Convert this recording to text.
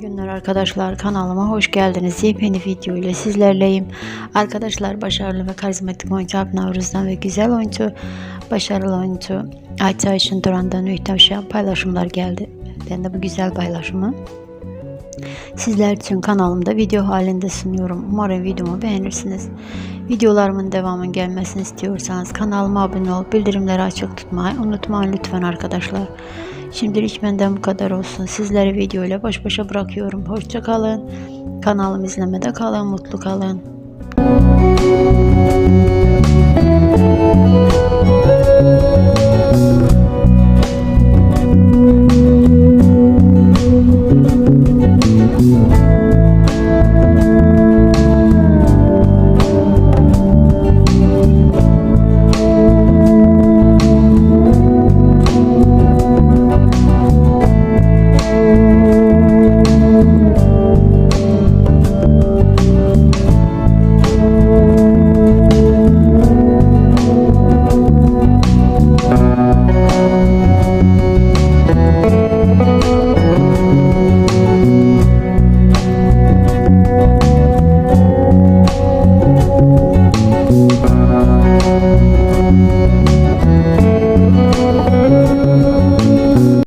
günler arkadaşlar kanalıma hoş geldiniz. Yepyeni video ile sizlerleyim. Arkadaşlar başarılı ve karizmatik oyuncu Navruz'dan ve güzel oyuncu, başarılı oyuncu Ayça Ayşin Duran'dan muhteşem paylaşımlar geldi. Ben de bu güzel paylaşımı sizler için kanalımda video halinde sunuyorum. Umarım videomu beğenirsiniz. Videolarımın devamının gelmesini istiyorsanız kanalıma abone ol, bildirimleri açık tutmayı unutmayın lütfen arkadaşlar. Şimdilik benden bu kadar olsun. Sizleri video ile baş başa bırakıyorum. Hoşça kalın. Kanalımı izlemede kalın, mutlu kalın.